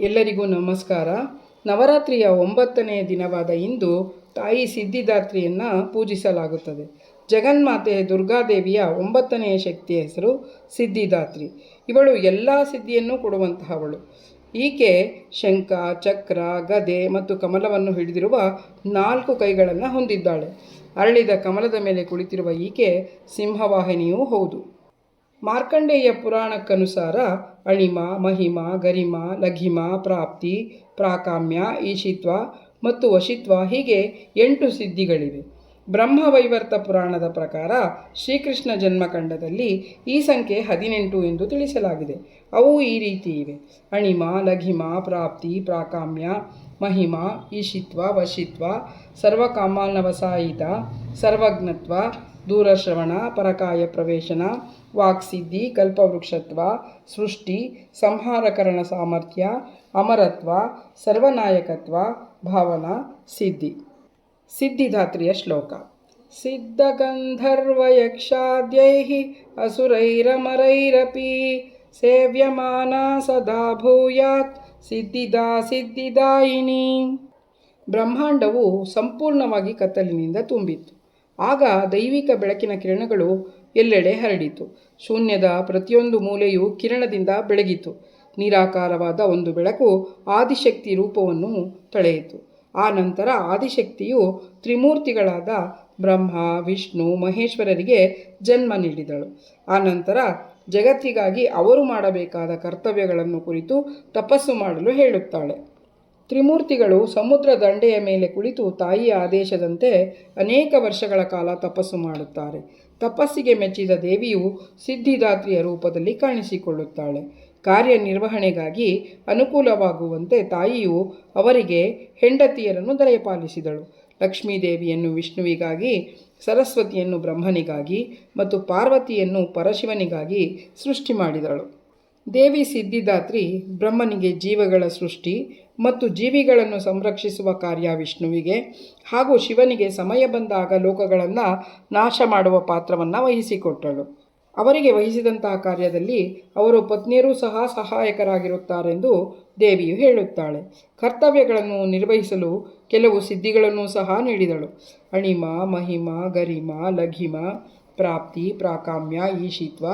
ಎಲ್ಲರಿಗೂ ನಮಸ್ಕಾರ. ನವರಾತ್ರಿಯ ಒಂಬತ್ತನೆಯ ದಿನವಾದ ಇಂದು ತಾಯಿ ಸಿದ್ಧಿದಾತ್ರಿಯನ್ನು ಪೂಜಿಸಲಾಗುತ್ತದೆ. ಜಗನ್ಮಾತೆ ದುರ್ಗಾದೇವಿಯ ಒಂಬತ್ತನೆಯ ಶಕ್ತಿಯ ಹೆಸರು ಸಿದ್ಧಿದಾತ್ರಿ. ಇವಳು ಎಲ್ಲ ಸಿದ್ಧಿಯನ್ನು ಕೊಡುವಂತಹವಳು. ಈಕೆ ಶಂಖ, ಚಕ್ರ, ಗದೆ ಮತ್ತು ಕಮಲವನ್ನು ಹಿಡಿದಿರುವ ನಾಲ್ಕು ಕೈಗಳನ್ನು ಹೊಂದಿದ್ದಾಳೆ. ಅರಳಿದ ಕಮಲದ ಮೇಲೆ ಕುಳಿತಿರುವ ಈಕೆ ಸಿಂಹವಾಹಿನಿಯೂ ಹೌದು. ಮಾರ್ಕಂಡೇಯ ಪುರಾಣಕ್ಕನುಸಾರ ಅಣಿಮ ಮಹಿಮ, ಗರಿಮ, ಲಘಿಮ, ಪ್ರಾಪ್ತಿ, ಪ್ರಾಕಾಮ್ಯ, ಈಶಿತ್ವ ಮತ್ತು ವಶಿತ್ವ ಹೀಗೆ ಎಂಟು ಸಿದ್ಧಿಗಳಿವೆ. ಬ್ರಹ್ಮವೈವರ್ತ ಪುರಾಣದ ಪ್ರಕಾರ ಶ್ರೀಕೃಷ್ಣ ಜನ್ಮಖಂಡದಲ್ಲಿ ಈ ಸಂಖ್ಯೆ ಹದಿನೆಂಟು ಎಂದು ತಿಳಿಸಲಾಗಿದೆ. ಅವು ಈ ರೀತಿ ಇವೆ. ಅಣಿಮ ಲಘಿಮ, ಪ್ರಾಪ್ತಿ, ಪ್ರಾಕಾಮ್ಯ, ಮಹಿಮ, ಈಶಿತ್ವ, ವಶಿತ್ವ, ಸರ್ವಕಾಮಾನವಸಾಯಿತ, ಸರ್ವಜ್ಞತ್ವ ದೂರಶ್ರವಣ, ಪರಕಾಯ ಪ್ರವೇಶನ ವಾಕ್ಸಿದ್ಧಿ ಕಲ್ಪವೃಕ್ಷತ್ವ, ಸೃಷ್ಟಿ, ಸಂಹಾರಕರಣ ಸಾಮರ್ಥ್ಯ, ಅಮರತ್ವ, ಸರ್ವನಾಯಕತ್ವ, ಭಾವನಾ, ಸಿದ್ಧಿ. ಸಿದ್ಧಿದಾತ್ರಿಯ ಶ್ಲೋಕ. ಸಿದ್ಧಗಂಧರ್ವಯಕ್ಷಾದ್ಯೈ ಅಸುರೈರಮರೈರಪಿ ಸೇವ್ಯಮಾನ ಸದಾ ಭೂಯಾತ್ ಸಿದ್ಧಿದಾ ಸಿದ್ಧಿದಾಯಿನಿ. ಬ್ರಹ್ಮಾಂಡವು ಸಂಪೂರ್ಣವಾಗಿ ಕತ್ತಲಿನಿಂದ ತುಂಬಿತ್ತು. ಆಗ ದೈವಿಕ ಬೆಳಕಿನ ಕಿರಣಗಳು ಎಲ್ಲೆಡೆ ಹರಡಿತು. ಶೂನ್ಯದ ಪ್ರತಿಯೊಂದು ಮೂಲೆಯೂ ಕಿರಣದಿಂದ ಬೆಳಗಿತು. ನಿರಾಕಾರವಾದ ಒಂದು ಬೆಳಕು ಆದಿಶಕ್ತಿ ರೂಪವನ್ನು ತಳೆಯಿತು. ಆ ನಂತರ ಆದಿಶಕ್ತಿಯು ತ್ರಿಮೂರ್ತಿಗಳಾದ ಬ್ರಹ್ಮ, ವಿಷ್ಣು, ಮಹೇಶ್ವರರಿಗೆ ಜನ್ಮ ನೀಡಿದಳು. ಆ ನಂತರ ಜಗತ್ತಿಗಾಗಿ ಅವರು ಮಾಡಬೇಕಾದ ಕರ್ತವ್ಯಗಳನ್ನು ಕುರಿತು ತಪಸ್ಸು ಮಾಡಲು ಹೇಳುತ್ತಾಳೆ. ತ್ರಿಮೂರ್ತಿಗಳು ಸಮುದ್ರ ದಂಡೆಯ ಮೇಲೆ ಕುಳಿತು ತಾಯಿಯ ಆದೇಶದಂತೆ ಅನೇಕ ವರ್ಷಗಳ ಕಾಲ ತಪಸ್ಸು ಮಾಡುತ್ತಾರೆ. ತಪಸ್ಸಿಗೆ ಮೆಚ್ಚಿದ ದೇವಿಯು ಸಿದ್ಧಿದಾತ್ರಿಯ ರೂಪದಲ್ಲಿ ಕಾಣಿಸಿಕೊಳ್ಳುತ್ತಾಳೆ. ಕಾರ್ಯನಿರ್ವಹಣೆಗಾಗಿ ಅನುಕೂಲವಾಗುವಂತೆ ತಾಯಿಯು ಅವರಿಗೆ ಹೆಂಡತಿಯರನ್ನು ದಯಪಾಲಿಸಿದಳು. ಲಕ್ಷ್ಮೀದೇವಿಯನ್ನು ವಿಷ್ಣುವಿಗಾಗಿ, ಸರಸ್ವತಿಯನ್ನು ಬ್ರಹ್ಮನಿಗಾಗಿ ಮತ್ತು ಪಾರ್ವತಿಯನ್ನು ಪರಶಿವನಿಗಾಗಿ ಸೃಷ್ಟಿ ಮಾಡಿದಳು. ದೇವಿ ಸಿದ್ಧಿದಾತ್ರಿ ಬ್ರಹ್ಮನಿಗೆ ಜೀವಗಳ ಸೃಷ್ಟಿ ಮತ್ತು ಜೀವಿಗಳನ್ನು ಸಂರಕ್ಷಿಸುವ ಕಾರ್ಯ ವಿಷ್ಣುವಿಗೆ ಹಾಗೂ ಶಿವನಿಗೆ ಸಮಯ ಬಂದಾಗ ಲೋಕಗಳನ್ನು ನಾಶ ಮಾಡುವ ಪಾತ್ರವನ್ನು ವಹಿಸಿಕೊಟ್ಟಳು. ಅವರಿಗೆ ವಹಿಸಿದಂತಹ ಕಾರ್ಯದಲ್ಲಿ ಅವರು ಪತ್ನಿಯರೂ ಸಹ ಸಹಾಯಕರಾಗಿರುತ್ತಾರೆಂದು ದೇವಿಯು ಹೇಳುತ್ತಾಳೆ. ಕರ್ತವ್ಯಗಳನ್ನು ನಿರ್ವಹಿಸಲು ಕೆಲವು ಸಿದ್ಧಿಗಳನ್ನು ಸಹ ನೀಡಿದಳು. ಅಣಿಮ, ಮಹಿಮ, ಗರಿಮ, ಲಘಿಮ, ಪ್ರಾಪ್ತಿ, ಪ್ರಾಕಾಮ್ಯ, ಈಶಿತ್ವ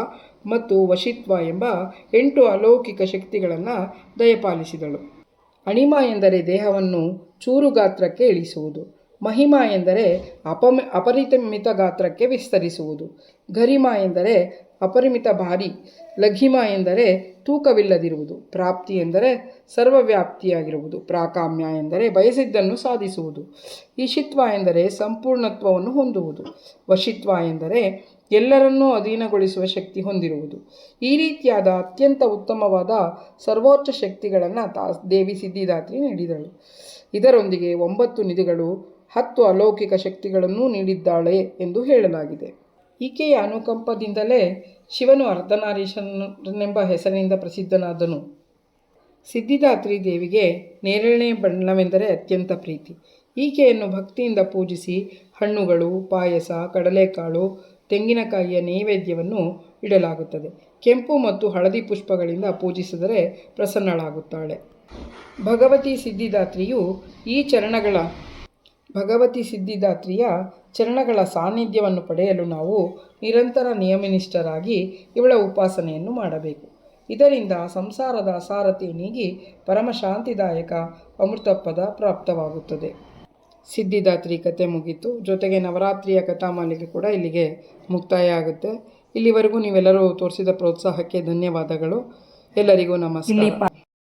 ಮತ್ತು ವಶಿತ್ವ ಎಂಬ ಎಂಟು ಅಲೌಕಿಕ ಶಕ್ತಿಗಳನ್ನು ದಯಪಾಲಿಸಿದಳು. ಅಣಿಮ ಎಂದರೆ ದೇಹವನ್ನು ಚೂರು ಗಾತ್ರಕ್ಕೆ ಇಳಿಸುವುದು. ಮಹಿಮ ಎಂದರೆ ಅಪಮ, ಅಪರಿಮಿತ ಗಾತ್ರಕ್ಕೆ ವಿಸ್ತರಿಸುವುದು. ಗರಿಮ ಎಂದರೆ ಅಪರಿಮಿತ ಭಾರಿ. ಲಘಿಮ ಎಂದರೆ ತೂಕವಿಲ್ಲದಿರುವುದು. ಪ್ರಾಪ್ತಿ ಎಂದರೆ ಸರ್ವವ್ಯಾಪ್ತಿಯಾಗಿರುವುದು. ಪ್ರಾಕಾಮ್ಯ ಎಂದರೆ ಬಯಸಿದ್ದನ್ನು ಸಾಧಿಸುವುದು. ಈಶಿತ್ವ ಎಂದರೆ ಸಂಪೂರ್ಣತ್ವವನ್ನು ಹೊಂದುವುದು. ವಶಿತ್ವ ಎಂದರೆ ಎಲ್ಲರನ್ನೂ ಅಧೀನಗೊಳಿಸುವ ಶಕ್ತಿ ಹೊಂದಿರುವುದು. ಈ ರೀತಿಯಾದ ಅತ್ಯಂತ ಉತ್ತಮವಾದ ಸರ್ವೋಚ್ಚ ಶಕ್ತಿಗಳನ್ನು ತಾ ದೇವಿ ಸಿದ್ಧಿದಾತ್ರಿ ನೀಡಿದಳು. ಇದರೊಂದಿಗೆ ಒಂಬತ್ತು ನಿಧಿಗಳು, ಹತ್ತು ಅಲೌಕಿಕ ಶಕ್ತಿಗಳನ್ನೂ ನೀಡಿದ್ದಾಳೆ ಎಂದು ಹೇಳಲಾಗಿದೆ. ಈಕೆಯ ಅನುಕಂಪದಿಂದಲೇ ಶಿವನು ಅರ್ಧನಾರೀಶನೆಂಬ ಹೆಸರಿನಿಂದ ಪ್ರಸಿದ್ಧನಾದನು. ಸಿದ್ಧಿದಾತ್ರಿ ದೇವಿಗೆ ನೇರಳೆ ಬಣ್ಣವೆಂದರೆ ಅತ್ಯಂತ ಪ್ರೀತಿ. ಈಕೆಯನ್ನು ಭಕ್ತಿಯಿಂದ ಪೂಜಿಸಿ ಹಣ್ಣುಗಳು, ಪಾಯಸ, ಕಡಲೆಕಾಳು ತೆಂಗಿನಕಾಯಿಯ ನೈವೇದ್ಯವನ್ನು ಇಡಲಾಗುತ್ತದೆ. ಕೆಂಪು ಮತ್ತು ಹಳದಿ ಪುಷ್ಪಗಳಿಂದ ಪೂಜಿಸಿದರೆ ಪ್ರಸನ್ನಳಾಗುತ್ತಾಳೆ. ಭಗವತಿ ಸಿದ್ಧಿದಾತ್ರಿಯು ಈ ಚರಣಗಳ, ಭಗವತಿ ಸಿದ್ಧಿದಾತ್ರಿಯ ಚರಣಗಳ ಸಾನ್ನಿಧ್ಯವನ್ನು ಪಡೆಯಲು ನಾವು ನಿರಂತರ ನಿಯಮನಿಷ್ಠರಾಗಿ ಇವಳ ಉಪಾಸನೆಯನ್ನು ಮಾಡಬೇಕು. ಇದರಿಂದ ಸಂಸಾರದ ಅಸಾರತೆ ನೀಗಿ ಪರಮಶಾಂತಿದಾಯಕ ಅಮೃತಪದ ಪ್ರಾಪ್ತವಾಗುತ್ತದೆ. ಸಿದ್ಧಿದಾತ್ರಿ ಕತೆ ಮುಗೀತು. ಜೊತೆಗೆ ನವರಾತ್ರಿಯ ಕಥಾಮಾಲಿಕೆ ಕೂಡ ಇಲ್ಲಿಗೆ ಮುಕ್ತಾಯ ಆಗುತ್ತೆ. ಇಲ್ಲಿವರೆಗೂ ನೀವೆಲ್ಲರೂ ತೋರಿಸಿದ ಪ್ರೋತ್ಸಾಹಕ್ಕೆ ಧನ್ಯವಾದಗಳು. ಎಲ್ಲರಿಗೂ ನಮಸ್ಕಾರ.